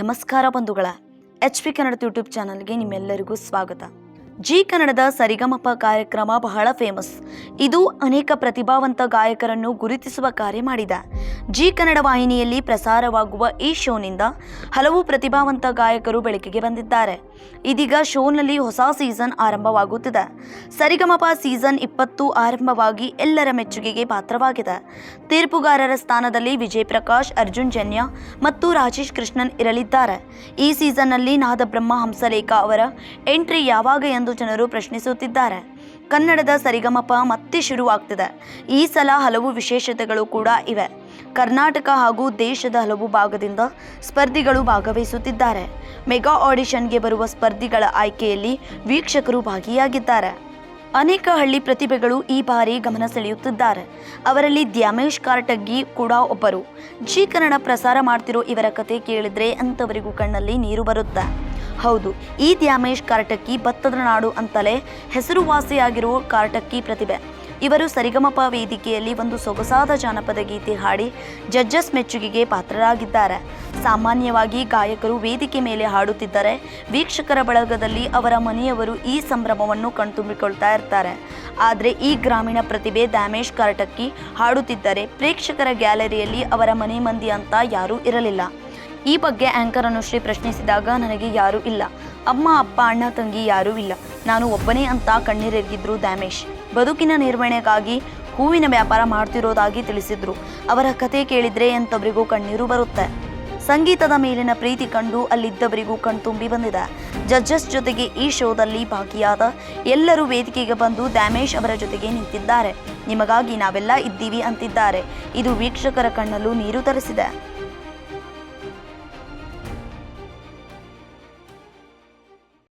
ನಮಸ್ಕಾರ ಬಂಧುಗಳ H P Kannada YouTube ಚಾನಲ್ಗೆ ನಿಮ್ಮೆಲ್ಲರಿಗೂ ಸ್ವಾಗತ. ಜಿ ಕನ್ನಡದ ಸರಿಗಮಪ ಕಾರ್ಯಕ್ರಮ ಬಹಳ ಫೇಮಸ್ ಇದು ಅನೇಕ ಪ್ರತಿಭಾವಂತ ಗಾಯಕರನ್ನು ಗುರುತಿಸುವ ಕಾರ್ಯ ಮಾಡಿದೆ. ಜಿ ಕನ್ನಡ ವಾಹಿನಿಯಲ್ಲಿ ಪ್ರಸಾರವಾಗುವ ಈ ಶೋನಿಂದ ಹಲವು ಪ್ರತಿಭಾವಂತ ಗಾಯಕರು ಬೆಳಕಿಗೆ ಬಂದಿದ್ದಾರೆ. ಇದೀಗ ಶೋನಲ್ಲಿ ಹೊಸ ಸೀಸನ್ ಆರಂಭವಾಗುತ್ತಿದೆ. ಸರಿಗಮಪ ಸೀಸನ್ ಇಪ್ಪತ್ತು ಆರಂಭವಾಗಿ ಎಲ್ಲರ ಮೆಚ್ಚುಗೆಗೆ ಪಾತ್ರವಾಗಿದೆ. ತೀರ್ಪುಗಾರರ ಸ್ಥಾನದಲ್ಲಿ ವಿಜಯ್ ಪ್ರಕಾಶ್ ಅರ್ಜುನ್ ಜನ್ಯ ಮತ್ತು ರಾಜೇಶ್ ಕೃಷ್ಣನ್ ಇರಲಿದ್ದಾರೆ. ಈ ಸೀಸನ್ನಲ್ಲಿ ನಾದಬ್ರಹ್ಮ ಹಂಸಲೇಖ ಅವರ ಎಂಟ್ರಿ ಯಾವಾಗ ಎಂದು ಜನರು ಪ್ರಶ್ನಿಸುತ್ತಿದ್ದಾರೆ. ಕನ್ನಡದ ಸರಿಗಮಪ ಮತ್ತೆ ಶುರುವಾಗ್ತಿದೆ. ಈ ಸಲ ಹಲವು ವಿಶೇಷತೆಗಳು ಕೂಡ ಇವೆ. ಕರ್ನಾಟಕ ಹಾಗೂ ದೇಶದ ಹಲವು ಭಾಗದಿಂದ ಸ್ಪರ್ಧಿಗಳು ಭಾಗವಹಿಸುತ್ತಿದ್ದಾರೆ. ಮೆಗಾ ಆಡಿಷನ್ಗೆ ಬರುವ ಸ್ಪರ್ಧಿಗಳ ಆಯ್ಕೆಯಲ್ಲಿ ವೀಕ್ಷಕರು ಭಾಗಿಯಾಗಿದ್ದಾರೆ. ಅನೇಕ ಹಳ್ಳಿ ಪ್ರತಿಭೆಗಳು ಈ ಬಾರಿ ಗಮನ ಸೆಳೆಯುತ್ತಿದ್ದಾರೆ. ಅವರಲ್ಲಿ ದ್ಯಾಮೇಶ್ ಕಾರಟಗಿ ಕೂಡ ಒಬ್ಬರು. ಜೀ ಕನ್ನಡ ಪ್ರಸಾರ ಮಾಡ್ತಿರೋ ಇವರ ಕತೆ ಕೇಳಿದ್ರೆ ಅಂಥವರಿಗೂ ಕಣ್ಣಲ್ಲಿ ನೀರು ಬರುತ್ತೆ. ಹೌದು, ಈ ದ್ಯಾಮೇಶ್ ಕಾರಟಕ್ಕಿ ಭತ್ತದ ನಾಡು ಅಂತಲೇ ಹೆಸರುವಾಸಿಯಾಗಿರುವ ಕಾರಟಕ್ಕಿ ಪ್ರತಿಭೆ. ಇವರು ಸರಿಗಮಪ ವೇದಿಕೆಯಲ್ಲಿ ಒಂದು ಸೊಗಸಾದ ಜಾನಪದ ಗೀತೆ ಹಾಡಿ ಜಡ್ಜಸ್ ಮೆಚ್ಚುಗೆಗೆ ಪಾತ್ರರಾಗಿದ್ದಾರೆ. ಸಾಮಾನ್ಯವಾಗಿ ಗಾಯಕರು ವೇದಿಕೆ ಮೇಲೆ ಹಾಡುತ್ತಿದ್ದರೆ ವೀಕ್ಷಕರ ಬಳಗದಲ್ಲಿ ಅವರ ಮನೆಯವರು ಈ ಸಂಭ್ರಮವನ್ನು ಕಣ್ತುಂಬಿಕೊಳ್ತಾ ಇರ್ತಾರೆ. ಆದರೆ ಈ ಗ್ರಾಮೀಣ ಪ್ರತಿಭೆ ದ್ಯಾಮೇಶ್ ಕಾರಟಕ್ಕಿ ಹಾಡುತ್ತಿದ್ದರೆ ಪ್ರೇಕ್ಷಕರ ಗ್ಯಾಲರಿಯಲ್ಲಿ ಅವರ ಮನೆ ಮಂದಿ ಅಂತ ಯಾರೂ ಇರಲಿಲ್ಲ. ಈ ಬಗ್ಗೆ ಆಂಕರ್ ಅನುಶ್ರೀ ಪ್ರಶ್ನಿಸಿದಾಗ ನನಗೆ ಯಾರೂ ಇಲ್ಲ. ಅಮ್ಮ, ಅಪ್ಪ, ಅಣ್ಣ, ತಂಗಿ ಯಾರೂ ಇಲ್ಲ. ನಾನು ಒಬ್ಬನೇ ಅಂತ ಕಣ್ಣೀರೆಗಿದ್ರು ದ್ಯಾಮೇಶ್. ಬದುಕಿನ ನಿರ್ವಹಣೆಗಾಗಿ ಹೂವಿನ ವ್ಯಾಪಾರ ಮಾಡ್ತಿರೋದಾಗಿ ತಿಳಿಸಿದ್ರು. ಅವರ ಕತೆ ಕೇಳಿದ್ರೆ ಎಂಥವರಿಗೂ ಕಣ್ಣೀರು ಬರುತ್ತೆ. ಸಂಗೀತದ ಮೇಲಿನ ಪ್ರೀತಿ ಕಂಡು ಅಲ್ಲಿದ್ದವರಿಗೂ ಕಣ್ತುಂಬಿ ಬಂದಿದೆ. ಜಡ್ಜಸ್ ಜೊತೆಗೆ ಈ ಶೋದಲ್ಲಿ ಭಾಗಿಯಾದ ಎಲ್ಲರೂ ವೇದಿಕೆಗೆ ಬಂದು ದ್ಯಾಮೇಶ್ ಅವರ ಜೊತೆಗೆ ನಿಂತಿದ್ದಾರೆ. ನಿಮಗಾಗಿ ನಾವೆಲ್ಲ ಇದ್ದೀವಿ ಅಂತಿದ್ದಾರೆ. ಇದು ವೀಕ್ಷಕರ ಕಣ್ಣಲ್ಲೂ ನೀರು ತರಿಸಿದೆ.